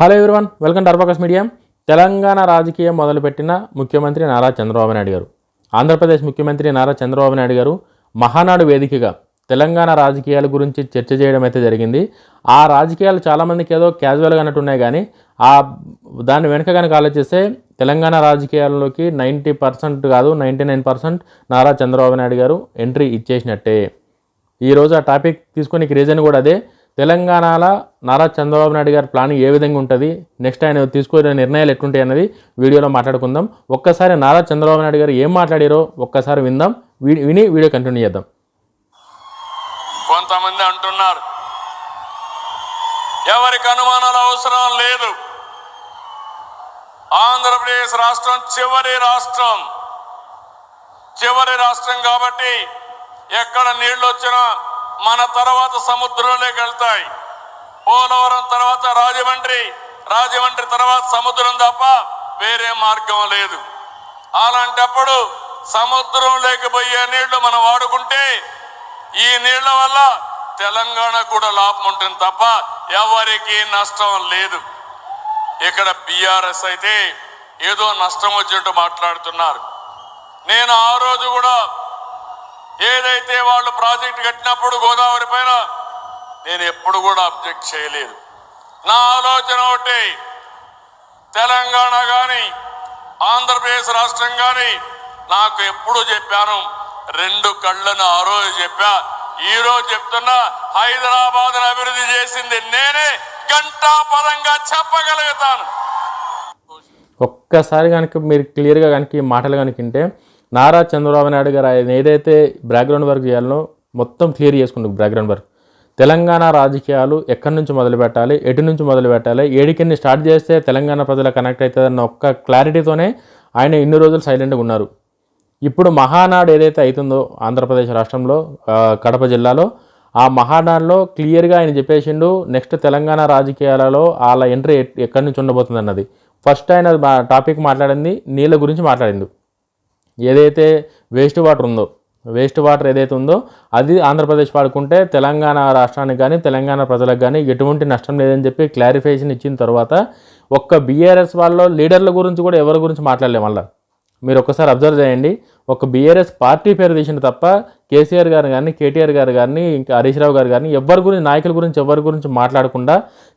Hello everyone welcome to అర్బకస్ media Telangana రాజకీయం మొదలుపెట్టిన ముఖ్యమంత్రి నారా చంద్రబాబు నాయుడు గారు. ఆంధ్రప్రదేశ్ ముఖ్యమంత్రి నారా చంద్రబాబు నాయుడు గారు మహానాడు వేదికగా తెలంగాణ రాజకీయాల గురించి చర్చ చేయడం అయితే జరిగింది. ఆ రాజకీయాలు చాలామందికి ఏదో క్యాజువల్గా అన్నట్టున్నాయి కానీ ఆ దాని వెనుక కనుక ఆలోచిస్తే తెలంగాణ రాజకీయాల్లోకి నైంటీ పర్సెంట్ కాదు ninety nine percent Nara Chandrababu Naidu garu entry ఇచ్చేసినట్టే. ఈరోజు ఆ టాపిక్ తీసుకునే రీజన్ కూడా అదే. తెలంగాణలో నారా చంద్రబాబు నాయుడు గారి ప్లానింగ్ ఏ విధంగా ఉంటుంది? నెక్స్ట్ ఆయన తీసుకునే నిర్ణయాలు ఎట్లుంటాయి అన్నది వీడియోలో మాట్లాడుకుందాం. ఒక్కసారి నారా చంద్రబాబు నాయుడు గారు ఏం మాట్లాడారో ఒక్కసారి విందాం. విని వీడియో కంటిన్యూ చేద్దాం. కొంతమంది అంటున్నారు ఎవరికి అనుమానాలు అవసరం లేదు. ఆంధ్రప్రదేశ్ రాష్ట్రం చివరి రాష్ట్రం. చివరి రాష్ట్రం కాబట్టి ఎక్కడ నీళ్ళు వచ్చినా మన తర్వాత సముద్రంలోకి వెళ్తాయి పోలవరం తర్వాత రాజమండ్రి రాజమండ్రి తర్వాత సముద్రం తప్ప వేరే మార్గం లేదు. అలాంటప్పుడు సముద్రంలోకి పోయే నీళ్ళు మనం వాడుకుంటే ఈ నీళ్ళ వల్ల తెలంగాణ కూడా లాభం ఉంటుంది తప్ప ఎవరికి నష్టం లేదు. ఇక్కడ బీఆర్ఎస్ అయితే ఏదో నష్టం వచ్చినట్టు మాట్లాడుతున్నారు. నేను ఆ రోజు కూడా ఏదైతే వాళ్ళు ప్రాజెక్ట్ కట్టినప్పుడు గోదావరి పైన నేను ఎప్పుడు కూడా అబ్జెక్ట్ చేయలేదు. నా ఆలోచన ఒకటి తెలంగాణ కానీ ఆంధ్రప్రదేశ్ రాష్ట్రం కానీ నాకు ఎప్పుడు చెప్పాను రెండు కళ్ళను ఆ రోజు చెప్పా ఈరోజు చెప్తున్నా హైదరాబాద్ను అభివృద్ధి చేసింది నేనే గంటా పదంగా చెప్పగలుగుతాను. ఒక్కసారి కనుక మీరు క్లియర్గా కనుక ఈ మాటలు కనుక నారా చంద్రబాబు నాయుడు గారు ఆయన ఏదైతే బ్యాక్గ్రౌండ్ వర్క్ చేయాలనో మొత్తం క్లియర్ చేసుకుంటారు బ్యాక్గ్రౌండ్ వర్క్. తెలంగాణ రాజకీయాలు ఎక్కడి నుంచి మొదలు పెట్టాలి ఎటు నుంచి మొదలు పెట్టాలి ఏడికెన్ని స్టార్ట్ చేస్తే తెలంగాణ ప్రజలు కనెక్ట్ అవుతుందన్న ఒక్క క్లారిటీతోనే ఆయన ఇన్ని రోజులు సైలెంట్గా ఉన్నారు. ఇప్పుడు మహానాడు ఏదైతే అవుతుందో ఆంధ్రప్రదేశ్ రాష్ట్రంలో కడప జిల్లాలో ఆ మహానాడులో క్లియర్గా ఆయన చెప్పేసిండు నెక్స్ట్ తెలంగాణ రాజకీయాలలో వాళ్ళ ఎంట్రీ ఎక్కడి నుంచి ఉండబోతుంది అన్నది ఫస్ట్ ఆయన మా- టాపిక్ మాట్లాడింది నీళ్ళ గురించి మాట్లాడిండు. ఏదైతే వేస్ట్ వాటర్ ఉందో వేస్ట్ వాటర్ ఏదైతే ఉందో అది ఆంధ్రప్రదేశ్ వాడుకుంటే తెలంగాణ రాష్ట్రానికి కానీ తెలంగాణ ప్రజలకు కానీ ఎటువంటి నష్టం లేదని చెప్పి క్లారిఫికేషన్ ఇచ్చిన తర్వాత ఒక్క బీఆర్ఎస్ వాళ్ళ లీడర్ల గురించి కూడా ఎవరి గురించి మాట్లాడలేము మళ్ళీ. మీరు ఒక్కసారి అబ్జర్వ్ చేయండి. ఒక బీఆర్ఎస్ పార్టీ పేరు తీసిన తప్ప కేసీఆర్ గారు కానీ కేటీఆర్ గారు కానీ ఇంకా హరీష్ రావు గారు కానీ ఎవరి గురించి నాయకుల గురించి ఎవరి గురించి మాట్లాడకుండా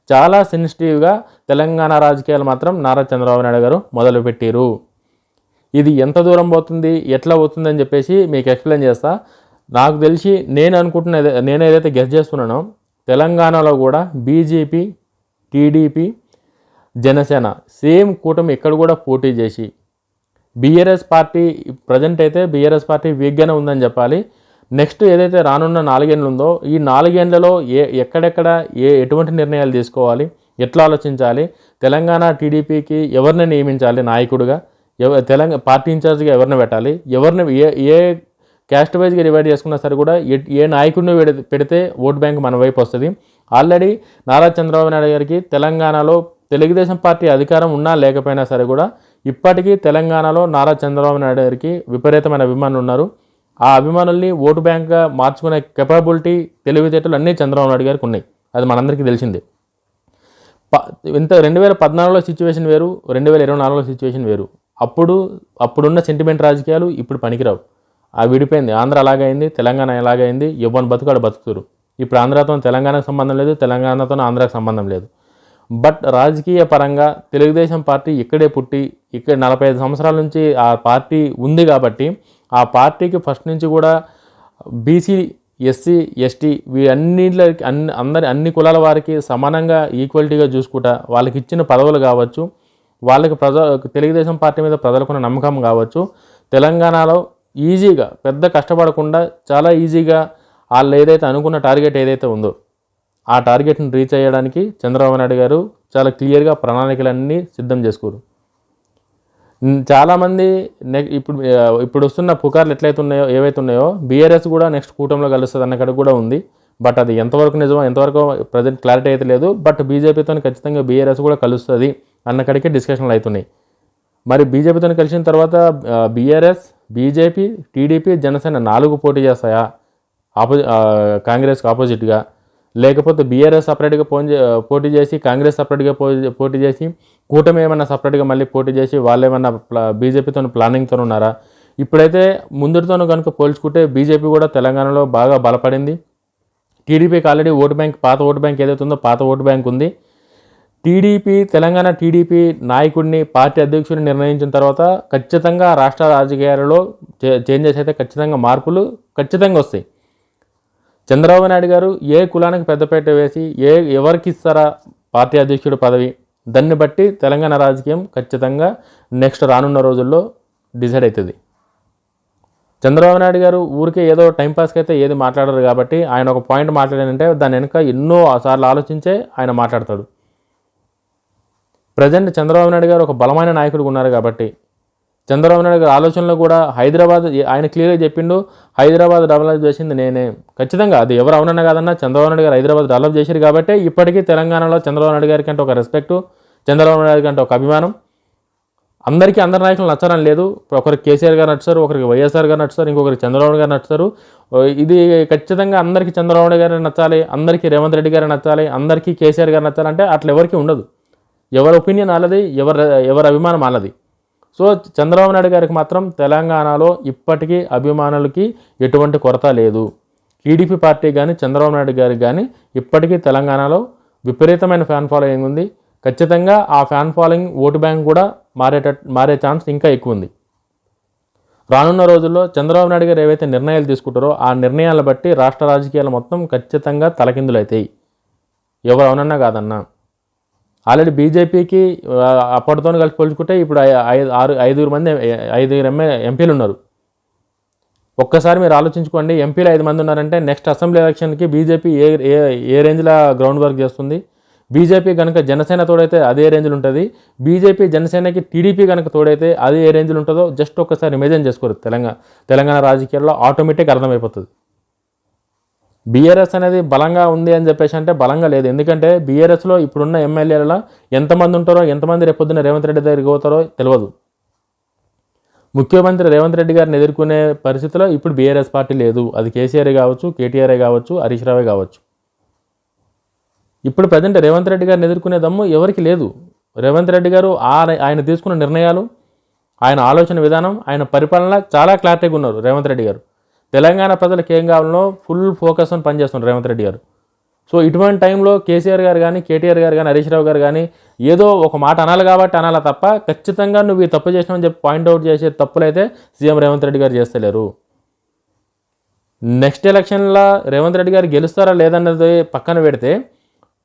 చాలా సెన్సిటివ్గా తెలంగాణ రాజకీయాలు మాత్రం నారా చంద్రబాబు నాయుడు గారు మొదలుపెట్టారు ఇది ఎంత దూరం పోతుంది ఎట్లా పోతుంది అని చెప్పేసి మీకు ఎక్స్ప్లెయిన్ చేస్తా. నాకు తెలిసి నేను అనుకుంటున్న నేను ఏదైతే గెస్ట్ చేస్తున్నానో తెలంగాణలో కూడా బీజేపీ టీడీపీ జనసేన సేమ్ కూటమి ఇక్కడ కూడా పోటీ చేసి బీఆర్ఎస్ పార్టీ ప్రజెంట్ అయితే బీఆర్ఎస్ పార్టీ వీక్గానే ఉందని చెప్పాలి. నెక్స్ట్ ఏదైతే రానున్న నాలుగేండ్లు ఉందో ఈ నాలుగేండ్లలో ఏ ఎక్కడెక్కడ ఏ ఎటువంటి నిర్ణయాలు తీసుకోవాలి ఎట్లా ఆలోచించాలి తెలంగాణ టీడీపీకి ఎవరిని నియమించాలి నాయకుడిగా? తెలంగాణ పార్టీ ఇన్ఛార్జ్గా ఎవరిని పెట్టాలి? ఎవరిని ఏ ఏ క్యాస్ట్ వైజ్గా డివైడ్ చేసుకున్నా సరే కూడా ఏ- ఏ నాయకుడిని పెడితే- పెడితే ఓట్ బ్యాంక్ మన వైపు వస్తుంది. ఆల్రెడీ నారా చంద్రబాబు నాయుడు గారికి తెలంగాణలో తెలుగుదేశం పార్టీ అధికారం ఉన్నా లేకపోయినా సరే కూడా ఇప్పటికీ తెలంగాణలో నారా చంద్రబాబు నాయుడు గారికి విపరీతమైన అభిమానులు ఉన్నారు. ఆ అభిమానుల్ని ఓటు బ్యాంక్గా మార్చుకునే కెపాబిలిటీ తెలివితేటలు అన్నీ చంద్రబాబు నాయుడు గారికి ఉన్నాయి. అది మనందరికీ తెలిసిందే. ప ఇంత రెండు వేల పద్నాలుగులో సిచ్యువేషన్ వేరు రెండు వేల ఇరవై నాలుగులో సిచ్యువేషన్ వేరు. అప్పుడు అప్పుడున్న సెంటిమెంట్ రాజకీయాలు ఇప్పుడు పనికిరావు. ఆ విడిపోయింది. ఆంధ్ర అలాగైంది తెలంగాణ ఎలాగైంది ఎవరిని బతుకాడు బతుకుతురు. ఇప్పుడు ఆంధ్రతో తెలంగాణకు సంబంధం లేదు తెలంగాణతో ఆంధ్రాకు సంబంధం లేదు. బట్ రాజకీయ పరంగా తెలుగుదేశం పార్టీ ఇక్కడే పుట్టి ఇక్కడ నలభై ఐదు సంవత్సరాల నుంచి ఆ పార్టీ ఉంది కాబట్టి ఆ పార్టీకి ఫస్ట్ నుంచి కూడా బీసీ ఎస్సీ ఎస్టీ వీటన్నిటిలో అన్ని అందరి అన్ని కులాల వారికి సమానంగా ఈక్వాలిటీగా చూసుకుంటా వాళ్ళకి ఇచ్చిన పదవులు కావచ్చు వాళ్ళకి ప్రజ తెలుగుదేశం పార్టీ మీద ప్రజలకున్న నమ్మకం కావచ్చు. తెలంగాణలో ఈజీగా పెద్ద కష్టపడకుండా చాలా ఈజీగా వాళ్ళు ఏదైతే అనుకున్న టార్గెట్ ఏదైతే ఉందో ఆ టార్గెట్ని రీచ్ అయ్యడానికి చంద్రబాబు నాయుడు గారు చాలా క్లియర్గా ప్రణాళికలన్నీ సిద్ధం చేసుకోరు. చాలామంది నె ఇప్పుడు ఇప్పుడు వస్తున్న పుకార్లు ఎట్లయితే ఉన్నాయో ఏవైతే ఉన్నాయో బీఆర్ఎస్ కూడా నెక్స్ట్ కూటమిలో కలుస్తుంది అన్న కాడ కూడా ఉంది. బట్ అది ఎంతవరకు నిజమో ఎంతవరకు ప్రజెంట్ క్లారిటీ అయితే లేదు. బట్ బీజేపీతో ఖచ్చితంగా బీఆర్ఎస్ కూడా కలుస్తుంది. అన్నకడికే డిస్కషన్లు అవుతున్నాయి. మరి బీజేపీతో కలిసిన తర్వాత బీఆర్ఎస్ బీజేపీ టీడీపీ జనసేన నాలుగు పోటీ చేస్తాయా? ఆపో కాంగ్రెస్కి ఆపోజిట్గా. లేకపోతే బీఆర్ఎస్ సపరేట్గా పోన్ పోటీ చేసి కాంగ్రెస్ సపరేట్గా పో- పోటీ చేసి కూటమి ఏమన్నా సపరేట్గా మళ్ళీ పోటీ చేసి వాళ్ళు ఏమన్నా ప్లా బీజేపీతో ప్లానింగ్తో ఉన్నారా? ఇప్పుడైతే ముందుటితోనూ కనుక పోల్చుకుంటే బీజేపీ కూడా తెలంగాణలో బాగా బలపడింది. టీడీపీకి ఆల్రెడీ ఓటు బ్యాంక్ పాత ఓటు బ్యాంక్ ఏదైతే ఉందో పాత ఓటు బ్యాంక్ ఉంది. టీడీపీ తెలంగాణ టీడీపీ నాయకుడిని పార్టీ అధ్యక్షుడిని నిర్ణయించిన తర్వాత ఖచ్చితంగా రాష్ట్ర రాజకీయాలలో చే- చేంజెస్ అయితే ఖచ్చితంగా మార్పులు ఖచ్చితంగా వస్తాయి. చంద్రబాబు నాయుడు గారు ఏ కులానికి పెద్దపేట వేసి ఏ ఎవరికి ఇస్తారా పార్టీ అధ్యక్షుడు పదవి? దాన్ని బట్టి తెలంగాణ రాజకీయం ఖచ్చితంగా నెక్స్ట్ రానున్న రోజుల్లో డిసైడ్ అవుతుంది. చంద్రబాబు నాయుడు గారు ఊరికే ఏదో టైంపాస్కి అయితే ఏది మాట్లాడరు కాబట్టి ఆయన ఒక పాయింట్ మాట్లాడానంటే దాని వెనుక ఎన్నో సార్లు ఆలోచించే ఆయన మాట్లాడతాడు. ప్రజెంట్ చంద్రబాబు నాయుడు గారు ఒక బలమైన నాయకుడు ఉన్నారు కాబట్టి చంద్రబాబు నాయుడు గారి ఆలోచనలో కూడా హైదరాబాద్ ఆయన క్లియర్గా చెప్పిండు హైదరాబాద్ డెవలప్ చేసింది నేనే. ఖచ్చితంగా అది ఎవరు అవునన్నా కాదన్నా చంద్రబాబు నాయుడు గారు హైదరాబాద్ డెవలప్ చేశారు కాబట్టి ఇప్పటికీ తెలంగాణలో చంద్రబాబు నాయుడు గారికి అంటే ఒక రెస్పెక్టు చంద్రబాబు నాయుడు కంటే అంటే ఒక అభిమానం. అందరికీ అందరి నాయకులు నచ్చారని లేదు. ఒకరికి కేసీఆర్ గారు నచ్చుతారు ఒకరికి వైఎస్ఆర్ గారు నచ్చుతారు ఇంకొకరికి చంద్రబాబు గారు నచ్చుతారు. ఇది ఖచ్చితంగా అందరికీ చంద్రబాబు నాయుడు గారు నచ్చాలి అందరికీ రేవంత్ రెడ్డి గారు నచ్చాలి అందరికీ కేసీఆర్ గారు నచ్చాలంటే అట్లా ఎవరికీ ఉండదు. ఎవరి ఒపీనియన్ వాళ్ళది ఎవరి ఎవరి అభిమానం వాళ్ళది సో చంద్రబాబు నాయుడు గారికి మాత్రం తెలంగాణలో ఇప్పటికీ అభిమానులకి ఎటువంటి కొరత లేదు. టీడీపీ పార్టీ కానీ చంద్రబాబు నాయుడు గారికి కానీ ఇప్పటికీ తెలంగాణలో విపరీతమైన ఫ్యాన్ ఫాలోయింగ్ ఉంది. ఖచ్చితంగా ఆ ఫ్యాన్ ఫాలోయింగ్ ఓటు బ్యాంక్ కూడా మారేట మారే ఛాన్స్ ఇంకా ఎక్కువ ఉంది. రానున్న రోజుల్లో చంద్రబాబు నాయుడు గారు ఏవైతే నిర్ణయాలు తీసుకుంటారో ఆ నిర్ణయాలను బట్టి రాష్ట్ర రాజకీయాలు మొత్తం ఖచ్చితంగా తలకిందులవుతాయి ఎవరు అవునన్నా కాదన్నా. ఆల్రెడీ బీజేపీకి అప్పటితో కలిసి పోల్చుకుంటే ఇప్పుడు ఐదు ఆరు ఐదుగురు మంది ఐదుగురు ఎంఏ ఎంపీలు ఉన్నారు. ఒక్కసారి మీరు ఆలోచించుకోండి ఎంపీలు ఐదు మంది ఉన్నారంటే నెక్స్ట్ అసెంబ్లీ ఎలక్షన్కి బీజేపీ ఏ ఏ ఏ రేంజ్లో గ్రౌండ్ వర్క్ చేస్తుంది? బీజేపీ కనుక జనసేన తోడైతే అదే రేంజ్లో ఉంటుంది. బీజేపీ జనసేనకి టీడీపీ కనుక తోడైతే అది ఏ రేంజ్లో ఉంటుందో జస్ట్ ఒక్కసారి ఇమేజిన్ చేసుకోరు తెలంగాణ తెలంగాణ రాజకీయాల్లో ఆటోమేటిక్ అర్థమైపోతుంది. బీఆర్ఎస్ అనేది బలంగా ఉంది అని చెప్పేసి అంటే బలంగా లేదు. ఎందుకంటే బీఆర్ఎస్లో ఇప్పుడున్న ఎమ్మెల్యేలలో ఎంతమంది ఉంటారో ఎంతమంది రేపొద్దున రేవంత్ రెడ్డి దగ్గరికి పోతారో తెలియదు. ముఖ్యమంత్రి రేవంత్ రెడ్డి గారిని ఎదుర్కొనే పరిస్థితిలో ఇప్పుడు బీఆర్ఎస్ పార్టీ లేదు. అది కేసీఆర్ కావచ్చు కేటీఆర్ కావచ్చు హరీష్ రావే కావచ్చు. ఇప్పుడు ప్రజెంట్ రేవంత్ రెడ్డి గారిని ఎదుర్కొనే దమ్ము ఎవరికి లేదు. రేవంత్ రెడ్డి గారు ఆ- ఆయన తీసుకున్న నిర్ణయాలు ఆయన ఆలోచన విధానం ఆయన పరిపాలన చాలా క్లారిటీగా ఉన్నారు రేవంత్ రెడ్డి గారు. తెలంగాణ ప్రజలకు ఏం కావాలనో ఫుల్ ఫోకస్ అని పనిచేస్తున్నారు రేవంత్ రెడ్డి గారు. సో ఇటువంటి టైంలో కేసీఆర్ గారు కానీ కేటీఆర్ గారు కానీ హరీష్ రావు గారు కానీ ఏదో ఒక మాట అనాలి కాబట్టి అనాలి తప్ప ఖచ్చితంగా నువ్వు ఈ తప్పు చేసినావని చెప్పి పాయింట్అవుట్ చేసే తప్పులైతే సీఎం రేవంత్ రెడ్డి గారు చేస్తలేరు. నెక్స్ట్ ఎలక్షన్లో రేవంత్ రెడ్డి గారు గెలుస్తారా లేదన్నది పక్కన పెడితే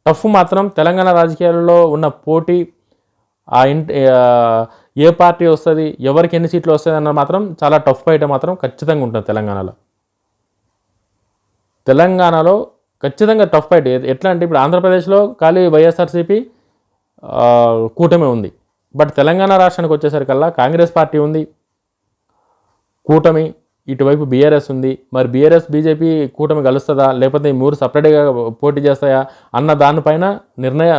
టఫ్ మాత్రం తెలంగాణ రాజకీయాల్లో ఉన్న పోటీ ఆ ఇంటి ఆ, ఏ పార్టీ వస్తుంది ఎవరికి ఎన్ని సీట్లు వస్తుంది అన్న మాత్రం చాలా టఫ్ ఫైట్ మాత్రం ఖచ్చితంగా ఉంటుంది తెలంగాణలో. తెలంగాణలో ఖచ్చితంగా టఫ్ ఫైట్ ఎట్లా అంటే ఇప్పుడు ఆంధ్రప్రదేశ్లో ఖాళీ వైఎస్ఆర్సీపీ కూటమి ఉంది. బట్ తెలంగాణ రాష్ట్రానికి వచ్చేసరికల్లా కాంగ్రెస్ పార్టీ ఉంది. కూటమి ఇటువైపు బీఆర్ఎస్ ఉంది. మరి బీఆర్ఎస్ బీజేపీ కూటమి కలుస్తుందా? లేకపోతే ఈ మూడు సపరేట్గా పోటీ చేస్తాయా? అన్న దానిపైన నిర్ణయ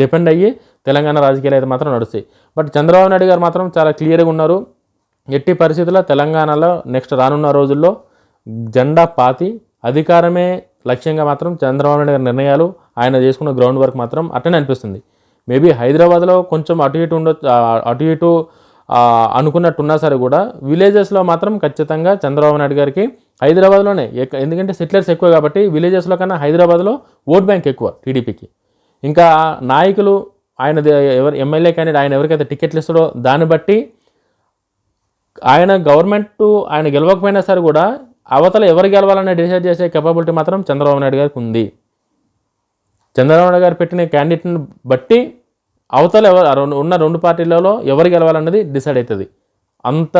డిపెండ్ అయ్యి తెలంగాణ రాజకీయాలు అయితే మాత్రం నడుస్తాయి. బట్ చంద్రబాబు నాయుడు గారు మాత్రం చాలా క్లియర్గా ఉన్నారు. ఎట్టి పరిస్థితుల్లో తెలంగాణలో నెక్స్ట్ రానున్న రోజుల్లో జెండా పాతి అధికారమే లక్ష్యంగా మాత్రం చంద్రబాబు నాయుడు గారి నిర్ణయాలు ఆయన చేసుకున్న గ్రౌండ్ వర్క్ మాత్రం అట్టనే అనిపిస్తుంది. మేబీ హైదరాబాద్లో కొంచెం అటు ఇటు ఉండొచ్చు అటు ఇటు అనుకున్నట్టున్నా అనుకున్నట్టు సరే కూడా విలేజెస్లో మాత్రం ఖచ్చితంగా చంద్రబాబు నాయుడు గారికి హైదరాబాద్లోనే ఎందుకంటే సెటిలర్స్ ఎక్కువ కాబట్టి విలేజెస్లో కన్నా హైదరాబాద్లో ఓట్ బ్యాంక్ ఎక్కువ టీడీపీకి. ఇంకా నాయకులు ఆయన ఎవరు ఎమ్మెల్యే కానీ ఆయన ఎవరికైతే టికెట్లు ఇస్తాడో దాన్ని బట్టి ఆయన గవర్నమెంట్ ఆయన గెలవకపోయినా సరే కూడా అవతల ఎవరు గెలవాలని డిసైడ్ చేసే కెపబిలిటీ మాత్రం చంద్రబాబు నాయుడు గారికి ఉంది. చంద్రబాబు నాయుడు గారు పెట్టిన క్యాండిడేట్ని బట్టి అవతల ఎవరు ఉన్న రెండు పార్టీలలో ఎవరు గెలవాలన్నది డిసైడ్ అవుతుంది. అంత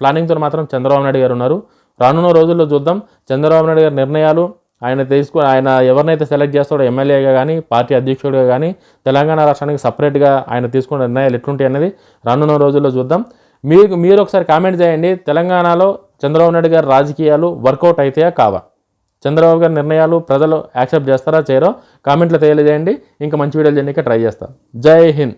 ప్లానింగ్తో మాత్రం చంద్రబాబు నాయుడు గారు ఉన్నారు. రానున్న రోజుల్లో చూద్దాం. చంద్రబాబు నాయుడు గారి నిర్ణయాలు ఆయన తీసుకు ఆయన ఎవరినైతే సెలెక్ట్ చేస్తాడో ఎమ్మెల్యేగా కానీ పార్టీ అధ్యక్షుడిగా కానీ తెలంగాణ రాష్ట్రానికి సపరేట్గా ఆయన తీసుకున్న నిర్ణయాలు ఎట్లుంటాయి అనేది రానున్న రోజుల్లో చూద్దాం. మీకు మీరు ఒకసారి కామెంట్ చేయండి. తెలంగాణలో చంద్రబాబు నాయుడు గారి రాజకీయాలు వర్కౌట్ అవుతాయా కావా? చంద్రబాబు గారి నిర్ణయాలు ప్రజలు యాక్సెప్ట్ చేస్తారా చేయరో? కామెంట్లో తెలియజేయండి. ఇంకా మంచి వీడియోలు చేయడానికి ట్రై చేస్తాను జై హింద్.